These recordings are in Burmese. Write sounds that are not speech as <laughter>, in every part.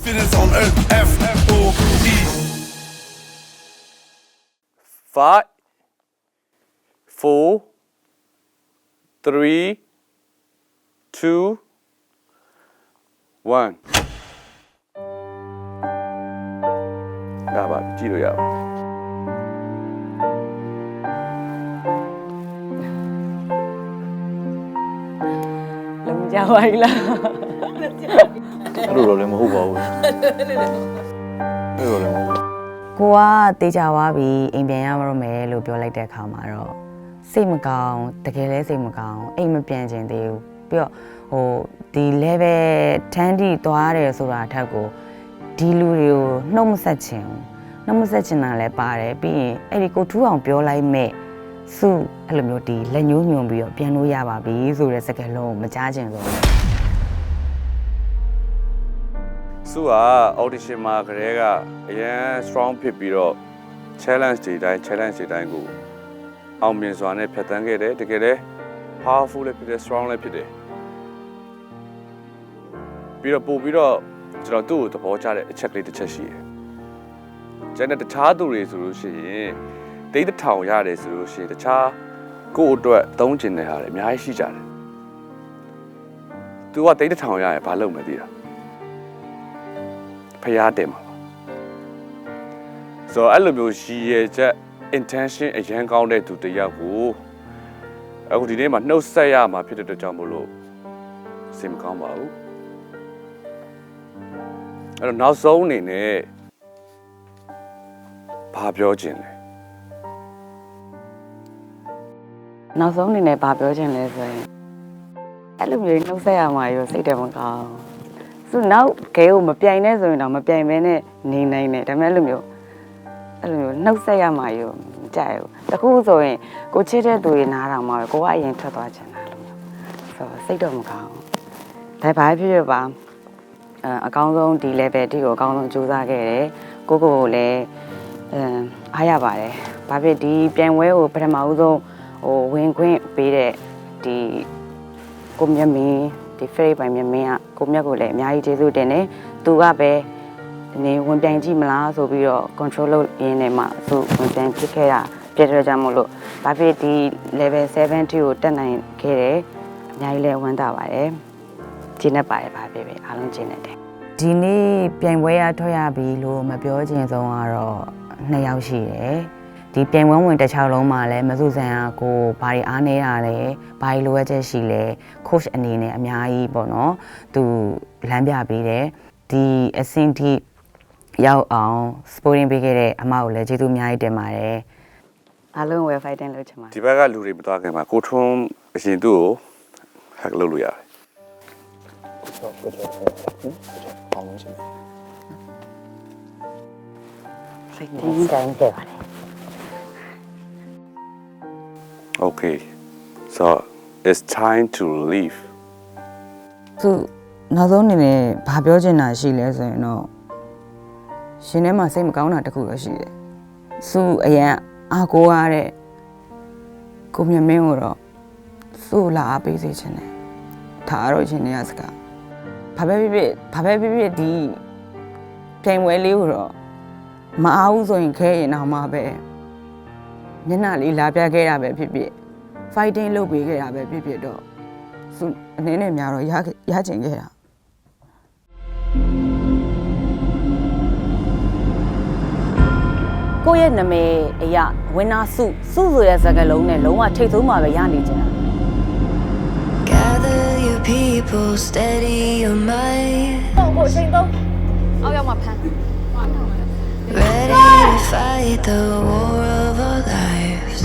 Feelings on earth, F O E. five, four, three, two, one. ဒါပါကြည့်လို့ရပါ လုံကြပါ E လား <laughs> အဲ့လိုတော့လည်းမဟုတ်ပါဘူးအဲ့လိုတော့လည်းမဟုတ်ဘူးကိုကတေးကြသွားပြီအိမ်ပြန်ရမလို့မယ်လို့ပြောလိုက်တဲ့အခါမှာတော့စိတ်မကောင်းတကယ်လဲစိတ်မကောင်းအိမ်မပြန်ချင်သေးဘူးပြီးတော့ဟိုဒီ level 10တိသွားတယ်ဆိုတာထက်ကိုဒီလူတွေကိုနှုတ်မဆက်ချင်ဘူးနှုတ်မဆက်ချင်တာလည်းပါတယ်ပြီးရင်အဲ့ဒီကိုထူးအောင်ပြောလိုက်မဲ့စုအဲ့လိုမျိုးဒီလက်ညှိုးညွန်ပြီးတော့ပြန်လို့ရပါပြီဆိုတဲ့စကားလုံးကိုမကြားချင်ဆိုဘူး စုက audition မှာကလေးကအရန် strong ဖြစ်ပြီးတော့ challenge တွေတိုင်း challenge တွေတိုင်းကိုအောင်မြင်စွာနဲ့ဖြတ်သန်းခဲ့တယ်တကယ်လဲ powerful လည်းဖြစ်တယ် strong လည်းဖြစ်တယ်ပြီးတော့ပို့ပြီးတော့ကျွန်တော်သူ့ကိုသဘောကျတဲ့အချက်ကလေးတစ်ချက်ရှိတယ်ကျန်တဲ့တခြားသူတွေဆိုလို့ရှိရင်တိတ်တထောင်ရတယ်ဆိုလို့ရှိရင်တခြားကိုယ့်အတွက်သုံးကျင်တဲ့ဟာတွေအများကြီးရှိကြတယ်သူကတိတ်တထောင်ရရင်ဘာလုပ်မလဲသိတာ ဖျားတယ်မှာပါဆိုတော့အဲ့လိုမျိုးရည်ရချက် intention အရန်ကောင်းတဲ့သူတစ်ယောက်ကိုအခုဒီနေ့မှာနှုတ်ဆက်ရမှာဖြစ်တဲ့အတွက်ကြောင့်မို့လို့စိတ်မကောင်းပါဘူးအဲ့တော့နောက်ဆုံးအနေနဲ့ဘာပြောချင်လဲနောက်ဆုံးအနေနဲ့ဗာပြောချင်လဲဆိုရင်အဲ့လိုမျိုးနှုတ်ဆက်ရမှာရောစိတ်တယ်မကောင်း သူနောက်ဂဲကိုမပြိုင်နဲ့ဆိုရင်တော့မပြိုင်မဲနဲ့နေနိုင်တယ်ဒါပေမဲ့အဲ့လိုမျိုးအဲ့လိုမျိုးနှုတ်ဆက်ရမှာရောမကြိုက်ဘူးတခုဆိုရင်ကိုချစ်တဲ့သူတွေနားတောင်မှာပဲကိုကအရင်ထွက်သွားချင်တာလို့မျိုးဆိုတော့စိတ်တော့မကောင်းဘူးဒါဘာဖြစ်ဖြစ်ပါအဲအကောင်းဆုံးဒီ level တိကိုအကောင်းဆုံးစူးစမ်းခဲ့တယ်ကိုကိုကိုလည်းအဲအားရပါတယ်ဘာဖြစ်ဒီပြိုင်ပွဲကိုပထမဦးဆုံးဟိုဝင်ခွင့်ပေးတဲ့ဒီကိုမြတ်မင်း ဒီဖေးပိုင်မြတ်မင်းကကိုမြတ်ကိုလည်းအများကြီးကျေးဇူးတင်တယ်သူကပဲဒီနေ့ဝင်ပြိုင်ကြည့်မလားဆိုပြီးတော့ control လုပ်ရင်းနဲ့မှသူဝင်ပြိုင်ဖြစ်ခဲ့တာပြည့်တဲ့ကြောင့်မို့လို့ဘာဖြစ်ဒီ level 70ကိုတက်နိုင်ခဲ့တယ်အများကြီးလည်းဝမ်းသာပါတယ်ကျင်းနေပါတယ်ဘာဖြစ်ဖြစ်အားလုံးကျင်းနေတယ်ဒီနေ့ပြိုင်ပွဲရထွက်ရပြီလို့မပြောချင်ဆုံးကတော့နှစ်ယောက်ရှိတယ် ဒီပြိုင်ပွဲဝင်တစ်ချောင်းလုံးမှာလည်းမစုဆန်ကကိုဘာတွေအားနေရလဲဘာတွေလိုအပ်ချက်ရှိလဲ coach အနေနဲ့အများကြီးပေါ့နော်သူလမ်းပြပေးတယ်ဒီအဆင့်ထိရောက်အောင် sporting ပေးခဲ့တဲ့အမကိုလည်းကျေးဇူးအများကြီးတင်ပါတယ်အားလုံး well fighting လုပ်ချင်ပါတယ်ဒီဘက်ကလူတွေမသွားခင်မှာကိုထွန်းအရင်သူ့ကို hack လုပ်လို့ရတယ်ဟုတ်ကဲ့ဟုတ်ကဲ့အောင်လို့ရှိတယ်စိတ်ကြီးတိုင်းခဲ့ပါတယ် Okay so it's time to leave သူနောက်ဆုံးအနေနဲ့ဘာပြောချင်တာရှိလဲဆိုရင်တော့ရှင်ထဲမှာစိတ်မကောင်းတာတခုတော့ရှိတယ်သူအရင်အာကိုရတဲ့ကိုမြတ်မင်းကိုတော့သူ့လာအားပေးစေချင်တယ်ဒါကတော့ရှင်နေရစကားဘာပဲဖြစ်ဖြစ်ဘာပဲဖြစ်ဖြစ်ဒီပြိုင်ပွဲလေးကိုတော့မအားဘူးဆိုရင်ခဲရင်တော့မှပဲ မျက်နှာလေးလာပြခဲ့တာပဲဖြစ်ဖြစ် fighting လုပ်ပေးခဲ့တာပဲဖြစ်ဖြစ်တော့သူအနေနဲ့များတော့ရခဲ့ရချင်ခဲ့တာကိုယ့်ရဲ့နာမည်အရာဝင်းနာစုစုဆိုတဲ့စကားလုံးနဲ့လုံးဝထိတ်ဆုံးမှာပဲရနေကြတာ Gather your people, steady your mind. ကိုအချိန်သုံးအောက်ရောက်မှာဖမ်း Ready to fight the war of our lives.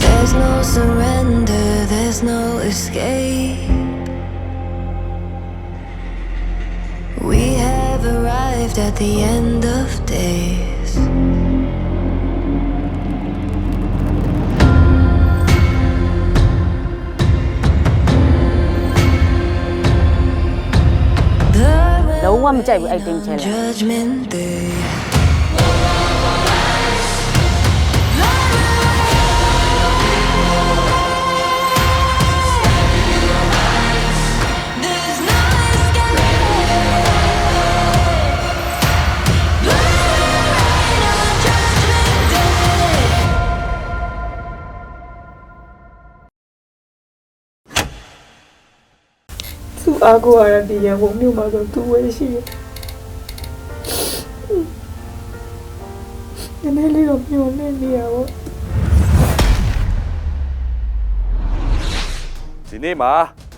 There's no surrender, there's no escape. We have arrived at the end of days. လုံးဝမကြိုက်ဘူး acting challenge Judgment Day. There's အားကိုရတဲ့ဒီရန်ကုန်မြို့မှာဆိုသူဝဲရှိတယ်နည်းနည်းလေးတော့မျောနေနေရပါဒီနေ့မှာ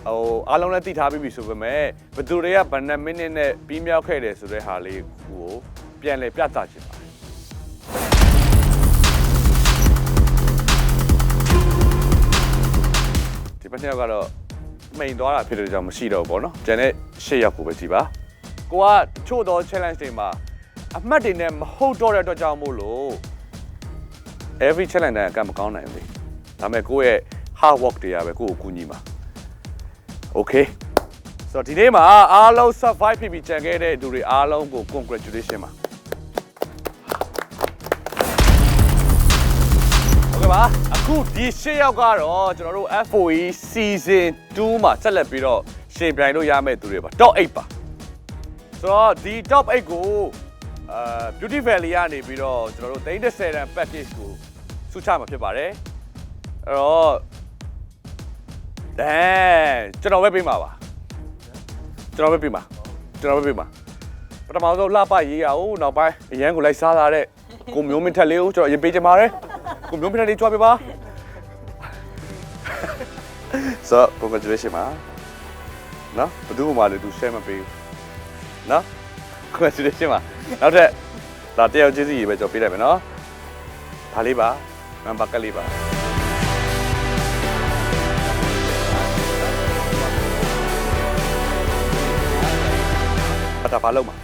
ဟိုအားလုံးလည်းသိထားပြီးပြီဆိုပေမဲ့ဘယ်သူတွေကဘယ်နှမိနစ်နဲ့ပြီးမြောက်ခဲ့တယ်ဆိုတဲ့ဟာလေးကိုပြန်လည်ပြသချင်ပါတယ်ဒီပတ်နှစ်ယောက်ကတော့ မိန်သွားတာဖြစ်တဲ့ကြောင့်မရှိတော့ဘူးပေါ့နော်ကျန်တဲ့၈ယောက်ကိုပဲကြည်ပါကိုကတချို့သော challenge တွေမှာအမှတ်တွေနဲ့မဟုတ်တော့တဲ့အတွက်ကြောင့်မို့လို့ every challenge တိုင်းအကမကောင်းနိုင်ဘူးဒါပေမဲ့ကိုယ့်ရဲ့ hard work တွေကပဲကိုယ့်ကိုကူညီမှာ okay ဆိုတော့ဒီနေ့မှာအားလုံး survive ဖြစ်ပြီးကြံခဲ့တဲ့သူတွေအားလုံးကို congratulation ပါဟုတ်ကဲ့ပါ အခုဒီ၈ယောက်ကတော့ကျွန်တော်တို့ FOE season 2မှာဆက်လက်ပြီးတော့ရှင်ပြိုင်လို့ရမယ့်သူတွေပါ top 8ပါဆိုတော့ဒီ top 8ကိုအာ Beauty Valley ကနေပြီးတော့ကျွန်တော်တို့30တန် package ကိုစုချမှာဖြစ်ပါတယ်အဲ့တော့အဲကျွန်တော်ပဲပေးမှာပါကျွန်တော်ပဲပေးမှာကျွန်တော်ပဲပေးမှာပထမဆုံးလှပရေးရအောင်နောက်ပိုင်းအရန်ကိုလိုက်စားလာတဲ့ကိုမျိုးမင်းထက်လေးကိုကျွန်တော်အရင်ပေးချင်ပါတယ်ကိုမျိုးမင်းထက်လေးကြွားပေးပါ so congratulation ပါနော်ဘယ်သူမှလည်းသူ share မပေးဘူးနော် congratulation ပါနောက်ထပ်ဒါတယောက်ချင်းစီရေးပဲကျွန်တော်ပေးလိုက်မယ်နော်ဒါလေးပါနံပါတ်ကလေးပါအတာဘာလုံးမှာ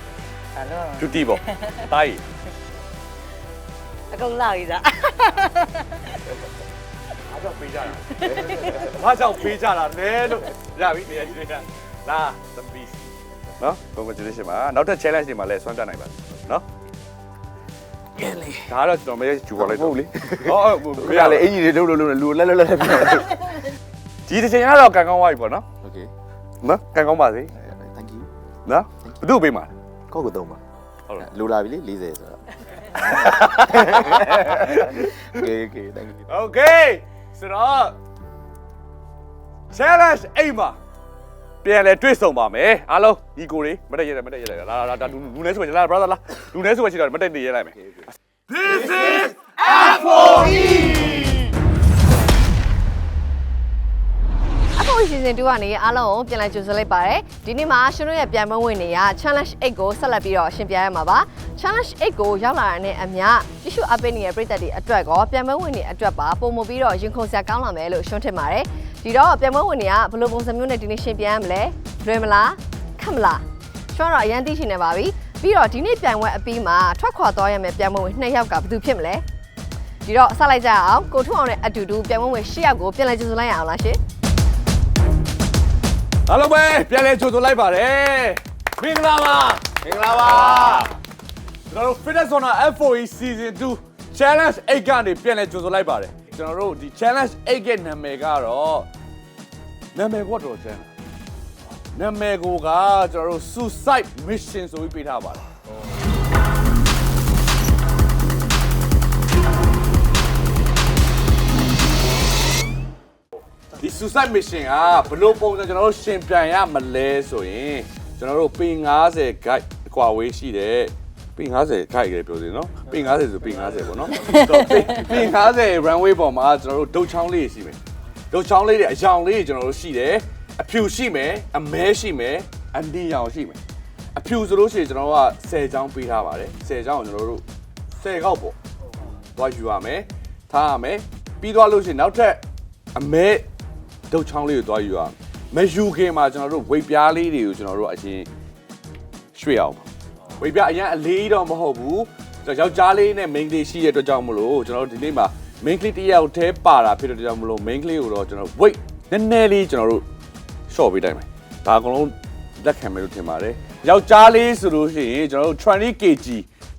ဘာလို့ကျူတီပေါ့တိုင်းအကုန်လာပြီသားအား ကြောင့်ပေးကြတာဘာကြောင့်ပေးကြတာလဲလို့ရပြီနေရာကြီးနေတာလာသမီးနော် congratulation ပါနောက်ထပ် challenge တွေမှာလည်းဆွမ်းပြနိုင်ပါနော်ကဲလေဒါတော့ကျွန်တော်မရကျူပါလိုက်တော့လေဟောဟုတ် ဘယ်လေအင်ကြီးတွေလှုပ်လှုပ်လှုပ်လူလက်လက်လက်လက်ပြော ဒီတစ်ချိန်ကတော့ကန်ကောင်းသွားပြီပေါ့နော် โอเค နော်ကန်ကောင်းပါစေ thank you နော်ဘယ်သူ့ပေးမှာလဲ ကောက်ကတော့ပါ ဟုတ်လား လူလာပြီလေ40ဆိုတော့ okay okay thank you Okay ဆိုတော့ challenge အိမ်မှာပြန်လဲတွေ့ဆုံပါမယ်အားလုံးညီကိုတွေမတက်ရရမတက်ရရလာလာလာလူလူနေဆိုချင်လာ brother လာလူနေဆိုချင်တော့မတက်နေရလိုက်မယ် This is FOE အခု season 2ကနေအားလုံးကိုပြန်လည်ကြိုဆိုလိုက်ပါတယ်ဒီနေ့မှာရှင်တို့ရဲ့ပြန်မဝင်နေရ challenge 8ကိုဆက်လက်ပြီးတော့ရှင်ပြရမှာပါ challenge 8ကိုရောက်လာတာနဲ့အမျှတိရှုအပိနေတဲ့ပြည်သက်တွေအတွက်ကောပြန်မဝင်နေအတွက်ပါပုံမပြီးတော့ရင်ခုန်ဆက်ကောင်းလာမယ်လို့ရှင်းထင်ပါတယ်ဒီတော့ပြန်မဝင်နေကဘယ်လိုပုံစံမျိုးနဲ့ဒီနေ့ရှင်ပြန်ရမလဲလွယ်မလားခက်မလားကျွန်တော်တော့အရင်သိရှင်နေပါပြီပြီးတော့ဒီနေ့ပြန်ဝဲအပြီးမှာထွက်ခွာသွားရမယ်ပြန်မဝင်နှစ်ယောက်ကဘယ်သူဖြစ်မလဲဒီတော့ဆက်လိုက်ကြရအောင်ကိုထုံအောင်နဲ့အတူတူပြန်မဝင်၈ယောက်ကိုပြန်လည်ကြိုဆိုလိုက်ရအောင်လားရှင် အားလုံးပဲပြန်လဲကြိုဆိုလိုက်ပါတယ်မင်္ဂလာပါမင်္ဂလာပါကျွန်တော်တို့ Fitness Zone FOE Season 2 Challenge 8ကနေပြန်လဲကြိုဆိုလိုက်ပါတယ်ကျွန်တော်တို့ဒီ Challenge 8ရဲ့နာမည်ကတော့နာမည်ကတော့ကျန်နာမည်ကိုကကျွန်တော်တို့ Suicide Mission ဆိုပြီးပေးထားပါတယ် ဒီ Suicide Mission ကဘယ်လိုပုံစံကျွန်တော်တို့ရှင်ပြန်ရမလဲဆိုရင်ကျွန်တော်တို့ပေ90 guide အကွာဝေးရှိတယ်ပေ90 guide ရေပြောစီနော်ပေ90ဆိုပေ90ပေါ့နော်ဆိုတော့ပေပေ90 runway ပေါ်မှာကျွန်တော်တို့ဒုတ်ချောင်းလေးရှိမယ်ဒုတ်ချောင်းလေးတွေအယောင်လေးကျွန်တော်တို့ရှိတယ်အဖြူရှိမယ်အမဲရှိမယ်အနီရောင်ရှိမယ်အဖြူဆိုလို့ရှိရင်ကျွန်တော်တို့က10ချောင်းပေးထားပါတယ်10ချောင်းကိုကျွန်တော်တို့10ကောက်ပေါ့သွားယူရမယ်ထားရမယ်ပြီးသွားလို့ရှိရင်နောက်ထပ်အမဲ ဒုတ်ချောင်းလေးကိုသွားယူရမယ်မယူခင်မှာကျွန်တော်တို့ဝိတ်ပြားလေးတွေကိုကျွန်တော်တို့အရင်ရွှေ့အောင်ပါဝိတ်ပြားအရင်အလေးတော့မဟုတ်ဘူးကျွန်တော်ယောက်ျားလေးနဲ့ main လေးရှိတဲ့အတွက်ကြောင့်မလို့ကျွန်တော်တို့ဒီနေ့မှာ main ကလေးတစ်ယောက်တည်းပါတာဖြစ်တဲ့အတွက်ကြောင့်မလို့ main ကလေးကိုတော့ကျွန်တော် weight နည်းနည်းလေးကျွန်တော်တို့ short ပေးတိုင်းမယ်ဒါအကုန်လုံးလက်ခံမယ်လို့ထင်ပါတယ်ယောက်ျားလေးဆိုလို့ရှိရင်ကျွန်တော်တို့20 kg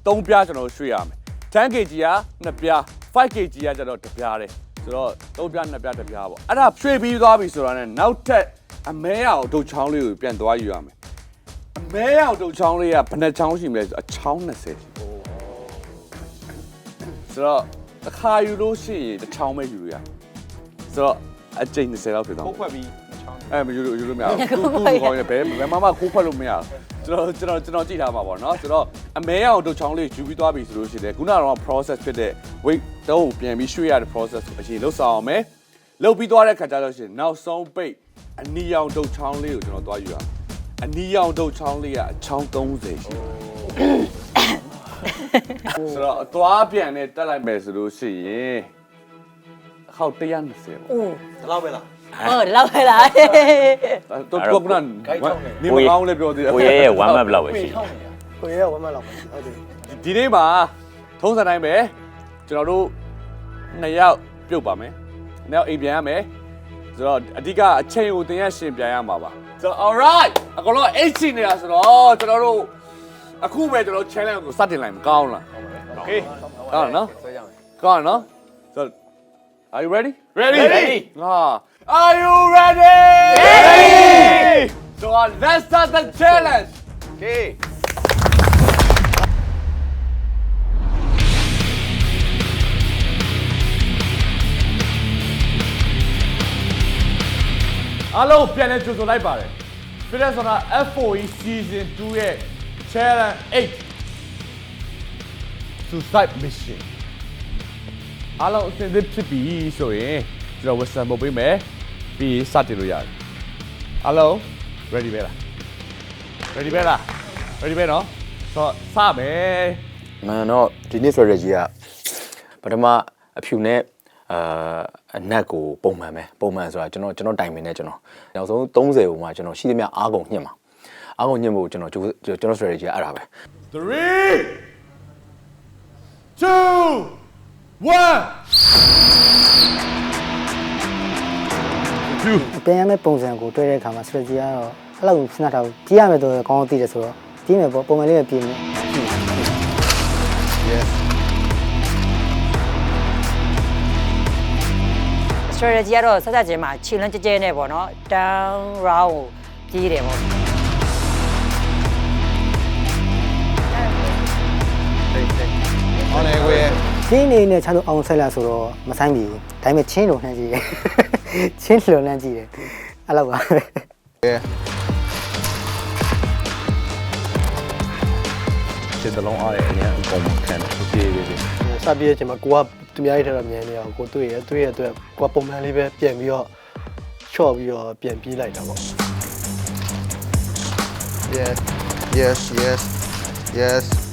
သုံးပြားကျွန်တော်တို့ရွှေ့ရမယ်10 kg ကနှစ်ပြား5 kg ကကျတော့တစ်ပြားတယ် ဆိုတော့သုံးပြားနှစ်ပြားတစ်ပြားပေါ့အဲ့ဒါရွှေ့ပြီးသွားပြီဆိုတာနဲ့နောက်ထပ်အမဲရအောင်ဒုတ်ချောင်းလေးကိုပြန်သွားယူရမယ်အမဲရအောင်ဒုတ်ချောင်းလေးကဘယ်နှချောင်းရှိမလဲဆိုအချောင်း20ရှိဆိုတော့တစ်ခါယူလို့ရှိရင်တစ်ချောင်းပဲယူရဆိုတော့အကျိန်20လောက်ဖြစ်သွားပုတ်ခွက်ပြီးချောင်းအဲမယူလို့ယူလို့မရဘူးသူသူကောင်းနေဘယ်ဘယ်မှမခိုးဖက်လို့မရဘူး ကျွန်တော်ကျွန်တော်ကျွန်တော်ကြည့်ထားမှာပေါ့နော်ဆိုတော့အမဲအောင်တို့ချောင်းလေးယူပြီးသွားပြီဆိုလို့ရှိတယ်ခုနကတော့ process ဖြစ်တဲ့ weight တော့ပြန်ပြီးရွှေ့ရတဲ့ process ကိုအရင်လှုပ်ဆောင်အောင်မယ်လှုပ်ပြီးသွားတဲ့ခါကျတော့ရှင်နောက်ဆုံးပိတ်အနီရောင်ဒုတ်ချောင်းလေးကိုကျွန်တော်သွားယူရအောင်အနီရောင်ဒုတ်ချောင်းလေးကအချောင်း30ရှိတယ်ဆိုတော့အသွားပြန်နဲ့တက်လိုက်မယ်ဆိုလို့ရှိရင်အခေါက်120ပေါ့ ဒီလောက်ပဲလား ဟုတ်တယ်လောက်ပဲလားတော့တော့ကတော့နေမကောင်းလည်းပြောသေးတယ်ကိုရဲရဲ့1 map လောက်ပဲရှိတယ်ကိုရဲကဝမ်းမလောက်ပါဟုတ်တယ်ဒီနေ့မှာထုံးစံတိုင်းပဲကျွန်တော်တို့နှစ်ယောက်ပြုတ်ပါမယ်။နောက်အိမ်ပြန်ရမယ်။ဆိုတော့အဓိကအချိန်ကိုတင်ရရှင်ပြန်ရမှာပါ။ဆိုတော့ alright အကောင်လုံးအိတ်ချနေတာဆိုတော့ကျွန်တော်တို့အခုပဲကျွန်တော် challenge ကိုစတင်လိုက်မကောင်းလား။ Okay ကောင်းနော်။ကောင်းနော်။ So Are you ready? Ready. Ready. Ah. Are you ready? Ready. So uh, let's start the challenge. Okay အားလုံးပြန်လဲကြိုဆိုလိုက်ပါတယ်။ Fitness ဆိုတာ F4E Season 2ရဲ့ Challenge 8 Suicide Mission အားလုံးအဆင်သင့်ဖြစ်ပြီဆိုရင်ကျွန်တော် Western ပို့ပေးမယ် ပြီးစတင်လို့ရတယ်။အားလုံး ready ပဲလား ready ပဲလား ready ပဲနော်ဆိုတော့စမယ်မှန်တော့ဒီနေ့ strategy ကပထမအဖြူနဲ့အာအနက်ကိုပုံမှန်ပဲပုံမှန်ဆိုတာကျွန်တော်ကျွန်တော်တိုင်ပင်နဲ့ကျွန်တော်နောက်ဆုံး30ပုံမှာကျွန်တော်ရှိသမျှအားကုန်ညှစ်မှာအားကုန်ညှစ်ဖို့ကျွန်တော်ကျွန်တော် strategy ကအဲ့ဒါပဲ3 2 1 ပြန်ရမယ့်ပုံစံကိုတွေ့တဲ့အခါမှာ strategy ကတော့အဲ့လိုစဉ်းစားထားဘူးပြေးရမယ်ဆိုတော့ကောင်းသိတယ်ဆိုတော့ပြေးမယ်ပေါ့ပုံမှန်လေးပဲပြေးမယ် strategy ကတော့ဆက်ဆက်ချင်းမှာခြေလန်းကြဲကြဲနဲ့ပေါ့နော် down round ကိုကြီးတယ်ပေါ့ဟုတ်တယ်ကိုရဲ့ ချင်းနေနဲ့ချားလို့အောင်ဆက်လာဆိုတော့မဆိုင်ပြီဘူးဒါပေမဲ့ချင်းလိုနှမ်းကြည့်တယ်ချင်းလိုနှမ်းကြည့်တယ်အဲ့လိုပါပဲစင်တလုံးအားရအရင်အကုန်ခံတယ်ပြေးပြေးပြေးစပြည့်ချိန်မှာကိုကသူများရေးထက်တော့မြန်နေအောင်ကိုတွေ့ရတွေ့ရအတွက်ကိုကပုံမှန်လေးပဲပြန်ပြီးတော့ချော့ပြီးတော့ပြန်ပြေးလိုက်တာပေါ့ Yes, yes, yes, yes.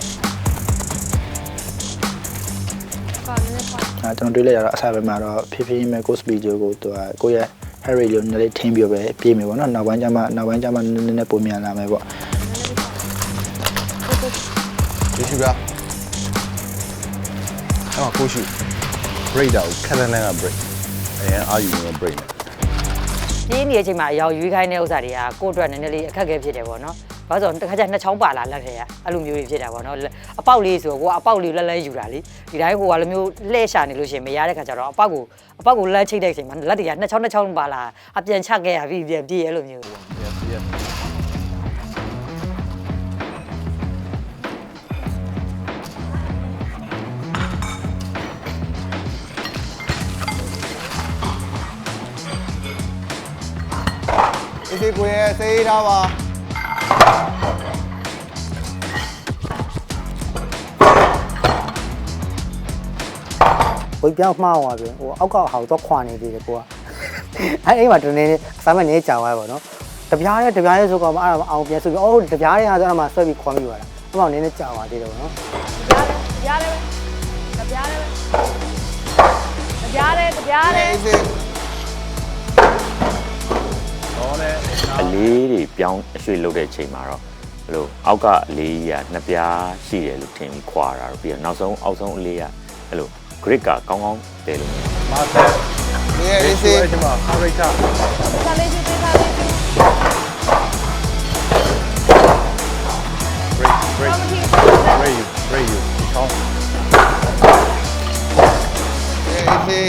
အဲကျွန်တော်တွေးလိုက်ရတော့အစားပဲမှာတော့ဖြည်းဖြည်းမဲ့ course video ကိုသူကကိုယ့်ရဲ့ hair rate ကိုနည်းနည်းထိန်းပြီးပဲပြေးမယ်ပေါ့နော်နောက်ပိုင်းကျမှနောက်ပိုင်းကျမှနည်းနည်းပုံမြန်လာမယ်ပေါ့ကျေးဇူးပါအဲ့တော့ကိုရှု break တော့ခက်လန်းလန်းက break အဲအာယူနေ break နဲ့ပြေးနေတဲ့အချိန်မှာအရောက်ရွေးခိုင်းတဲ့ဥစ္စာတွေကကိုယ့်အတွက်နည်းနည်းလေးအခက်အခဲဖြစ်တယ်ပေါ့နော် ။ဘာလို့ဆိုတော့တခါကျနှစ်ချောင်းပါလာလက်ထဲကအဲ့လိုမျိုးတွေဖြစ်တာပေါ့နော်။အပေါက်လေးဆိုတော့ကိုကအပေါက်လေးလက်လဲယူတာလေ။ဒီတိုင်းကိုကလိုမျိုးလှဲ့ရှာနေလို့ရှိရင်မရတဲ့ခါကျတော့အပေါက်ကိုအပေါက်ကိုလက်ချိတ်တဲ့အချိန်မှာလက်တွေကနှစ်ချောင်းနှစ်ချောင်းပါလာအပြန်ချခဲ့ရပြီပြန်ပြေးရလို့မျိုး။ဒီကိုရဲ့စေးထားပါ ဝိတ်ပြောင်းမှားသွားပြီဟိုအောက်ကဟာတော့ခွာနေသေးတယ်ကိုကအဲ့အိမ်မှာတနေ့အစားမနေကြာသွားပါတော့တပြားနဲ့တပြားနဲ့ဆိုတော့အဲ့ဒါအောင်ပြန်ဆိုပြီးအော်တပြားနဲ့ဟာဆိုတော့မှဆွဲပြီးခွာမိသွားတာအဲ့မှာနည်းနည်းကြာသွားသေးတယ်ပေါ့နော်一起。 အလေးတွေပြောင်းအရွှေ့လုပ်တဲ့ချိန်မှာတော့ဘလို့အောက်ကအလေးကြီးကနှစ်ပြားရှိတယ်လို့ထင်ပြီးခွာတာတော့ပြီးတော့နောက်ဆုံးအောက်ဆုံးအလေးကအဲ့လို grid ကကောင်းကောင်းတယ်လို့မာတာဒီရေးစီဒီမှာအရိတာဆာလေးကြီးပေးပါလေး Great, great, great, you, come. Yeah, easy.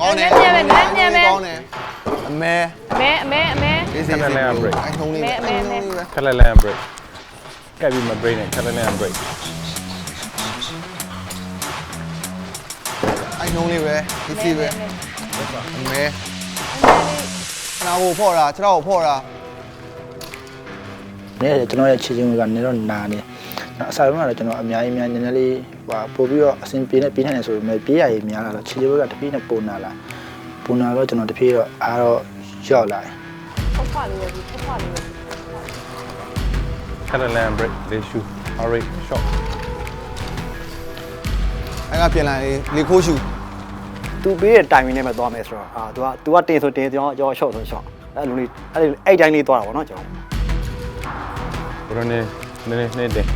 ကောင်းတယ်ညံ့ညံ့ပဲညံ့ညံ့ပဲ မဲမဲမဲမဲအေးစီစီအိုင်နှုံးလေးမဲမဲမဲခက်လက်လန် break ကပ်ပြီးမ break နဲ့ခက်လက်လန် break အိုင်နှုံးလေးပဲဒီစီပဲမဲခြေတော်ဖော့တာခြေတော်ဖော့တာနည်းကျွန်တော်ရဲ့ခြေချင်းကနေတော့နာနေအစားတော့ကျွန်တော်အများကြီးများနည်းနည်းလေးဟိုပို့ပြီးတော့အဆင်ပြေနေပြေးနိုင်တယ်ဆိုပေမဲ့ပြေးရည်များလာတော့ခြေချင်းကတပိနဲ့ပုံနာလာ ပုံနာတော့ကျွန်တော်တပြေးတော့အားတော့ရောက်လာတယ် Catalan break they shoot hurry shot အဲ့ကပြင်လာလေလေခိုးရှူသူပေးတဲ့ timing နဲ့ပဲသွားမယ်ဆိုတော့အာ तू က तू ကတင်ဆိုတင်ကျွန်တော်ကျွန်တော် short ဆို short အဲ့လိုလေးအဲ့အဲ့တိုင်းလေးသွားတာပေါ့နော်ကျွန်တော်ဘရနေနေနေနေတယ်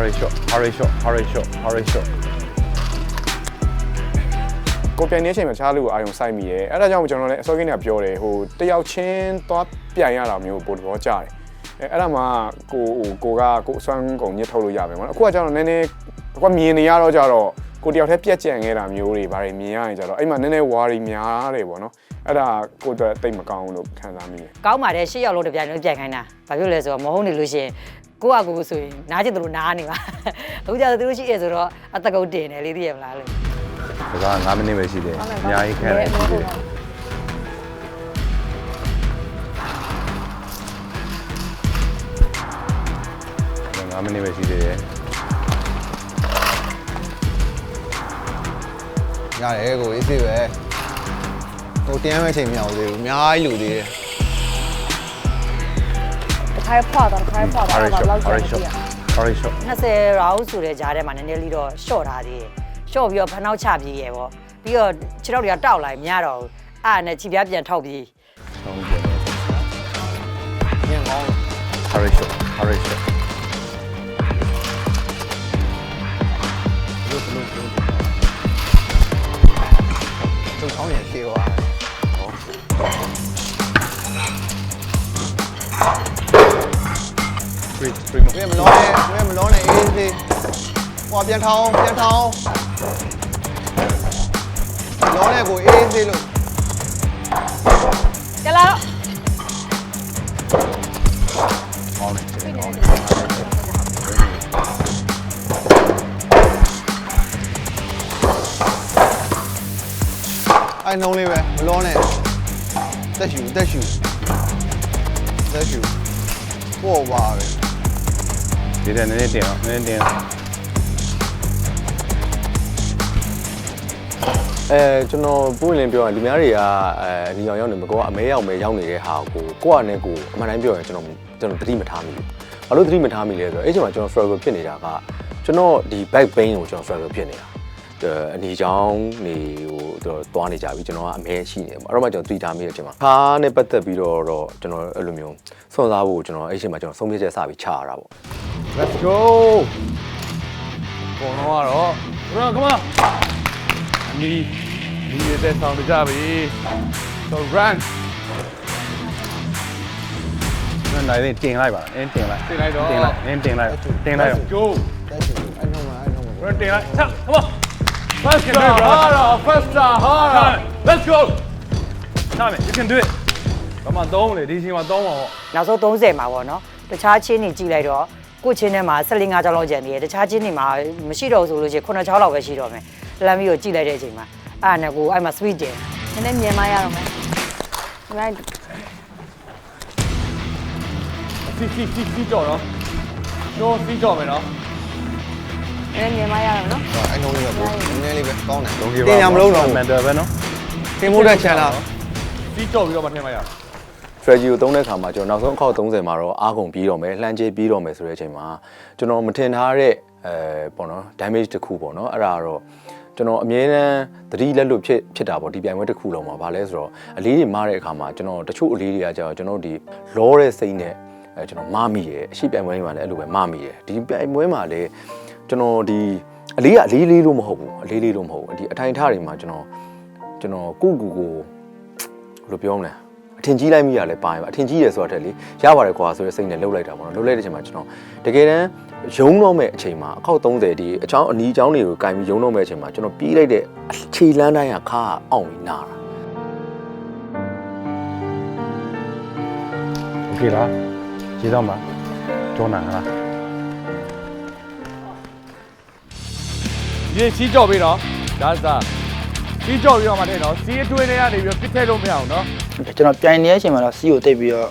hurry shot hurry shot hurry shot hurry shot ကိုပြိုင်နေချိန်မှာတခြားလူကိုအာယုံစိုက်မိရဲအဲ့ဒါကြောင့်ကျွန်တော်လည်းအစောကင်းကပြောတယ်ဟိုတယောက်ချင်းသွားပြိုင်ရတာမျိုးပို့တော်ကြတယ်အဲအဲ့ဒါမှကိုဟိုကိုကကိုအစွမ်းကုန်ညှစ်ထုတ်လို့ရမယ်ပေါ့နော်အခုကကျွန်တော်နည်းနည်းကိုကမြင်နေရတော့ကြတော့ကိုတယောက်တည်းပြက်ကြံခဲ့တာမျိုးတွေဗါတွေမြင်ရရင်ကြတော့အဲ့မှာနည်းနည်းဝါရီများတယ်ပေါ့နော်အဲ့ဒါကိုတော့တိတ်မကောင်းဘူးလို့ခံစားမိတယ်ကောင်းပါတယ်ရှစ်ယောက်လုံးတစ်ပြိုင်လုံးပြိုင်ခိုင်းတာဘာဖြစ်လဲဆိုတော့မဟုတ်နေလို့ရှိရင် ကိုယ့်အကူဆိုရင်နားကျင်သူတို့နားနေပါအခုကျတော့သူတို့ရှိရဆိုတော့အတကုတ်တင်တယ်လေသိရမလားလို့ဒါက9မိနစ်ပဲရှိတယ်အများကြီးခံရတယ်ရှိသေးတယ်9မိနစ်ပဲရှိသေးတယ်ရတယ်ကိုအေးစေးပဲကိုတင်းမဲ့ချိန်မရဘူးသေးဘူးအများကြီးလူသေးတယ် တစ်ခါဖွာတော့တစ်ခါဖွာတော့ hurry ဘာ shot လောက်ကြာ hurry လဲ shot hurry shot 20 round ဆိုတဲ့ကြားထဲမှာနည်းနည်းလေးတော့ short ထားသေးတယ် short ပြီးတော့ဖနှောက်ချပြေးရပေါ့ပြီးတော့ခြေထောက်တွေကတောက်လာရင်မရတော့ဘူးအဲ့ဒါနဲ့ခြေပြားပြန်ထောက်ပြေးဆောင်းပြန် ပြန်ထောင်းပြန်ထောင်းလုံးနဲ့ကိုအေးစေးလို့ကြလာတော့ကောင်းတယ်ကောင်းတယ်အဲ့နှုံးလေးပဲမလုံးနဲ့တက်ရှူတက်ရှူတက်ရှူပို့ပါပဲဒီတဲ့နည်းနည်းတင်အောင်နည်းနည်းတင်အောင် အဲကျွန်တော်ပုံလင်းပြောရင်လူများတွေကအဲအနီရောင်ရောက်နေမကောအမဲရောက်မဲရောက်နေတဲ့ဟာကိုကိုယ့်အနေကိုအမှန်တိုင်းပြောရင်ကျွန်တော်ကျွန်တော်သတိမထားမိဘူး။ဘာလို့သတိမထားမိလဲဆိုတော့အဲ့ချိန်မှာကျွန်တော် struggle ဖြစ်နေတာကကျွန်တော်ဒီ back pain ကိုကျွန်တော် struggle ဖြစ်နေတာ။အဲအနေချောင်းနေဟိုတော့သွားနေကြပြီကျွန်တော်ကအမဲရှိနေတယ်ပေါ့အဲ့တော့မှကျွန်တော်သတိထားမိတဲ့အချိန်မှာခါနဲ့ပတ်သက်ပြီးတော့တော့ကျွန်တော်အဲ့လိုမျိုးစွန့်စားဖို့ကျွန်တော်အဲ့ချိန်မှာကျွန်တော်ဆုံးဖြတ်ချက်စပြီးချရတာပေါ့ Let's go ပေါ်တော့ကတော့ run come on အမီဒီတဲ့ဆောင်းကြပြီ so run နည်းနည်းတင်လိုက်ပါအင်းတင်လိုက်တင်လိုက်တော့တင်လိုက်အင်းတင်လိုက်တင်လိုက် Let's go တက်ရှူအဲ့နှုံးမှာအဲ့နှုံးမှာ run တင်လိုက်ချက် come on faster harder faster harder let's go နားမယ် you can do it ဘာမှသုံးလေဒီချိန်မှာသုံးပါပေါ့ နောက်ဆုံး30မှာပေါ့နော်တခြားချင်းတွေကြည့်လိုက်တော့ကိုယ့်ချင်းထဲမှာ14 5ချောင်းလောက်ကျန်နေတယ်တခြားချင်းတွေမှာမရှိတော့ဘူးဆိုလို့ရှိရင်9ချောင်းလောက်ပဲရှိတော့မယ် လမ်းပြီးတော့ကြည့်လိုက်တဲ့အချိန်မှာအဲ့ဒါနဲ့ကိုအဲ့မှာ sweet တယ်နည်းနည်းမြင်မရတော့မယ်ဒီပိုင်းစီစီစီစီကြော်နော်တော့စီကြော်မယ်နော်နည်းနည်းမြင်မရတော့နော်အဲ့နှုံးလေးပဲကိုနည်းနည်းလေးပဲကောင်းတယ်လုံးတင်ရမလုံးတော့မန်တယ်ပဲနော်တင်ဖို့တဲ့ချန်လာစီကြော်ပြီးတော့မှထည့်မရ strategy ကိုသုံးတဲ့အခါမှာကျွန်တော်နောက်ဆုံးအခေါက်30မှာတော့အားကုန်ပြီးတော့မယ်လှမ်းချေးပြီးတော့မယ်ဆိုတဲ့အချိန်မှာကျွန်တော်မထင်ထားတဲ့အဲပေါ့နော် damage တစ်ခုပေါ့နော်အဲ့ဒါကတော့ ကျွန်တော်အမြဲတမ်းသတိလက်လွတ်ဖြစ်ဖြစ်တာပေါ့ဒီပြိုင်ပွဲတစ်ခုလုံးမှာဗာလဲဆိုတော့အလေးတွေမားတဲ့အခါမှာကျွန်တော်တချို့အလေးတွေကကျတော့ကျွန်တော်ဒီလောတဲ့စိတ်နဲ့အဲကျွန်တော်မမိတယ်အရှိပြိုင်ပွဲတွေမှာလည်းအဲ့လိုပဲမမိတယ်ဒီပြိုင်ပွဲမှာလည်းကျွန်တော်ဒီအလေးကအလေးလေးလို့မဟုတ်ဘူးအလေးလေးလို့မဟုတ်ဘူးဒီအထိုင်ထားတွေမှာကျွန်တော်ကျွန်တော်ကိုကူကိုဘယ်လိုပြောမလဲ အထင်ကြီးလိုက်မိရလဲပါရင်ပါအထင်ကြီးတယ်ဆိုတာတည်းလေရပါတယ်ကွာဆိုတဲ့စိတ်နဲ့လှုပ်လိုက်တာပေါ့နော်လှုပ်လိုက်တဲ့အချိန်မှာကျွန်တော်တကယ်တမ်းယုံတော့မဲ့အချိန်မှာအခောက်30ဒီအချောင်းအနီးအချောင်းတွေကိုကင်ပြီးယုံတော့မဲ့အချိန်မှာကျွန်တော်ပြေးလိုက်တဲ့ခြေလန်းတိုင်းကခါအောင်ပြီးနာတာ โอเคလားခြေတော့မှာကျောနာလား ရ ဒီစီးကြော်ပြီးတော့ဒါစားစီးကြော်ပြီးတော့မှတဲ့နော်စီးအတွင်းထဲကနေပြီးပစ်ထည့်လို့မရအောင်နော် ကျွန်တော်ပြိုင်နေတဲ့အချိန်မှာတော့စီကိုတိတ်ပြီးတော့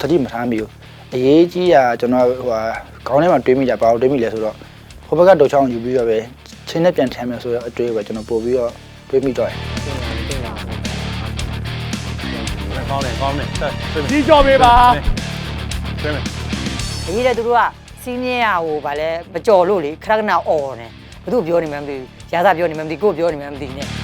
သတိမထားမိဘူးအရေးကြီးတာကျွန်တော်ဟိုဟာခေါင်းထဲမှာတွေးမိကြဘာလို့တွေးမိလဲဆိုတော့ဟိုဘက်ကတောက်ချောင်းယူပြီးတော့ပဲချင်းနဲ့ပြန်ထမ်းမယ်ဆိုတော့အတွေးပဲကျွန်တော်ပို့ပြီးတော့တွေးမိတော့တယ်ကောင်းတယ်ကောင်းတယ်ဆက်စီးကြော်ပေးပါဆွဲမယ်အကြီးတဲ့သူတို့ကစီးမြဲရဟိုဗာလဲမကြော်လို့လေခဏခဏអော်နေဘသူပြောနေမှမသိဘူးရာသာပြောနေမှမသိကိုပြောနေမှမသိနဲ့မရဘူးမရဘူးမရဘူးသတ်ထားစီးမထွက်လို့ဆိုပြီးတော့နောက်တစ်ခေါက်ပြန်ပြေးကြတာတော်တော်မောတယ်ဘာလို့လဲတစ်မျိုးပြီးနဲ့တစ်မျိုးဒေါင်းသွားတယ်သိရမလားအာငါနော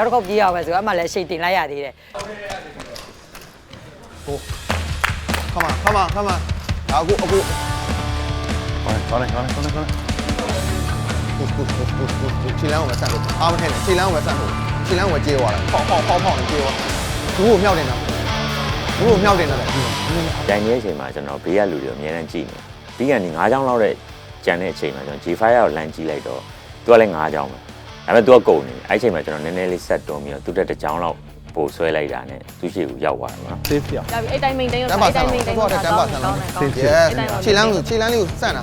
က်တစ်ခေါက်ပြေးရအောင်ပဲဆိုတော့အမှလည်းရှိတ်တင်လိုက်ရသေးတယ်ခမခမခမဒါအခုအခုကောင်းတယ်ကောင်းတယ်ကောင်းတယ်ကောင်းတယ်ပုတ်ပုတ်ပုတ်ပုတ်ပုတ်ခြေလမ်းကိုမဆန့်လို့အားမထည့်နဲ့ခြေလမ်းကိုမဆန့်လို့ခြေလမ်းကိုကျေးသွားတယ်ပေါက်ပေါက်ပေါက်ပေါက်နဲ့ကျေးသွား ဘူးကိုမြောက်နေတာဘူးကိုမြောက်နေတာလေကြိုင်နေတဲ့အချိန်မှာကျွန်တော်ဘေးကလူတွေအများတန်းကြည့်နေပြီးကနေ9ချောင်းလောက်တဲ့ကြံတဲ့အချိန်မှာကျွန်တော် G5 ကိုလမ်းကြည့်လိုက်တော့သူကလည်း9ချောင်းပဲဒါပေမဲ့သူကကုန်နေအဲ့အချိန်မှာကျွန်တော်နည်းနည်းလေးဆက်တွန်းပြီးတော့သူတက်တစ်ချောင်းလောက်ပို့ဆွဲလိုက်တာနဲ့သူရှိကိုရောက်သွားတယ်နော် safe ပြောဒါပြီအဲ့တိုင်းမိန်တိုင်းတတော့န်းပါအဲ့ဆတိုန့်င်းမိန်တိုင်းတော့တော့တန်းပါဆန့်တော့ခြေလမ်းကိုခြေလမ်းလေးကိုဆန့်တာ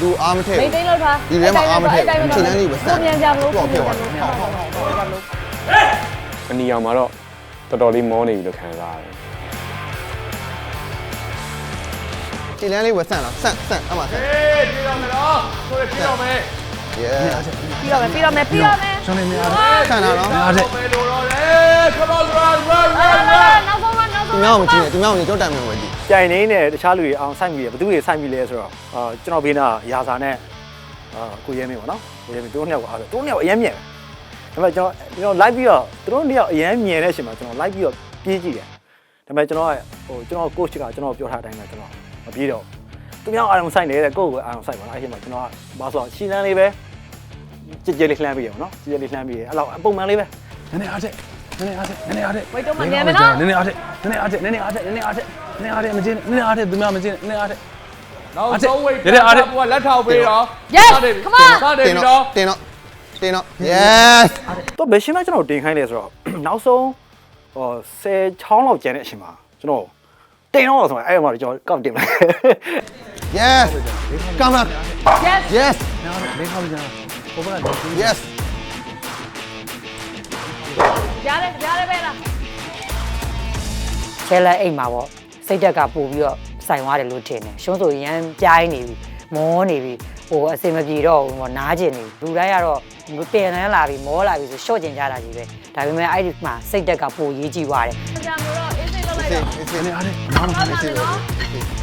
လူအားမထည့်မိန်တိုင်းလောက်ထားဒီထဲမှာအားမထည့်ခြေလမ်းလေးကိုဆန့်ပြန်ကြမလို့တော့ဖြစ်သွားတယ်အနီအောင်မှာတော့တော်တော်လေးမောနေပြီလို့ခံစားရတယ်ခြေလမ်းလေးကိုဆန့်လားဆန့်ဆန့်အမှဆန့်ဟေးပြေးတော့မယ်နော်ဆိုရပြေးတော့မယ် yeah ပြီးတော့မယ်ပြီးတော့မယ်ပြီးတော့မယ်ကျွန်တော်နေရာဆန့်တာနော်အားတဲ့မယ်လို့တော့လေ come on run run run နောက်ဆုံးနောက်ဆုံး သူများကိုမကြည့်နဲ့သူများကိုကြောက်တန်မယ်ဝယ်ကြည့်ပြိုင်နေနဲ့တခြားလူတွေအောင်ဆိုင်မိတယ်ဘယ်သူတွေဆိုင်မိလဲဆိုတော့အာကျွန်တော်ဘေးနာရာစာနဲ့အာကိုရဲမင်းပေါ့နော်ကိုရဲမင်းတို့နှစ်ယောက်အားဆိုတို့နှစ်ယောက်အရင်မြင်တယ်ဒါပေမဲ့ကျွန်တော်ကျွန်တော် live ပြီးတော့တို့နှစ်ယောက်အရင်မြင်တဲ့အချိန်မှာကျွန်တော် live ပြီးတော့ပြေးကြည့်တယ်ဒါပေမဲ့ကျွန်တော်ကဟိုကျွန်တော် coach ကကျွန်တော်ပြောထားတဲ့အတိုင်းပဲကျွန်တော်မပြေးတော့သူများအာရုံဆိုင်နေတဲ့ကိုယ့်ကိုအာရုံဆိုင်ပါလားအဲ့ဒီမှာကျွန်တော်ကဘာဆိုတော့ရှင်းလန်းလေးပဲကြည်ကြည်လေးလှမ်းပြီးရပါတော့ကြည်ကြည်လေးလှမ်းပြီးရအဲ့လောက်အပုံမှန်လေးပဲနည်းနည်းအားတဲ့ နည်းနည်းအားတဲ့နည်းနည်းအားတဲ့ဝိတ်တော့မမြန်မယ်နော်နည်းနည်းအားတဲ့နည်းနည်းအားတဲ့နည်းနည်းအားတဲ့နည်းနည်းအားတဲ့နည်းနည်းအားတဲ့မကျင်းနည်းနည်းအားတဲ့သူများမကျင်းနည်းနည်းအားတဲ့နောက်ဆုံးဝိတ်ဘုကလက်ထောက်ပေးတော့ Yes စတယ် come on စတယ်တင်ပြီးတော့တော့တင်တော့တင်တော့ yes တော့ဘယ်ရှင်းမကျွန်တော်တင်ခိုင်းလဲဆိုတော့နောက်ဆုံးဟို10ချောင်းလောက်ကျန်တဲ့အချိန်မှာကျွန်တော်တင်တော့ဆိုရင်အဲ့မှာကျွန်တော်ကောက်တင်လိုက် yes ကင်မရာ yes yes လေးခါကြာဟိုဘက်က yes ရတယ်ရတယ်ပဲလားချဲလက်အိမ်မှာပေါ့စိတ်တက်ကပို့ပြီးတော့စိုင်သွားတယ်လို့ထင်တယ်ရှုံးဆိုရမ်းပြိုင်းနေပြီမောနေပြီဟိုအစင်မပြေတော့ဘူးပေါ့နားကျင်နေပြီလူတိုင်းကတော့ပင်နှန်းလာပြီမောလာပြီဆိုရှော့ကျင်ကြတာကြီးပဲဒါပေမဲ့အဲ့ဒီမှာစိတ်တက်ကပို့ရေးကြည့်သွားတယ်ကြာမလို့အေးစိတ်လောက်လိုက်တော့အေးစေးနည်းနည်းအားတဲ့ဟုတ်ပါမယ်နော်ဘုရားနေတယ်နေတယ်အေးစေးကိုကျွန်တော်နှခေါက်ပဲအေးစေးအေးစေးမလို့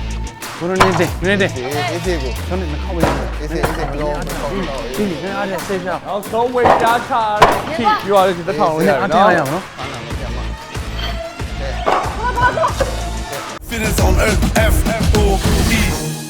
ဒီနည်းနည်းအားတဲ့ safe ပြောနောက်ဆုံးဝိတ်ကြားချတဲ့ခိပြောရတဲ့ထောင်နည်းရနည်းအားနော်တဲ့ရအောင်နော် Fitness on Earth F F O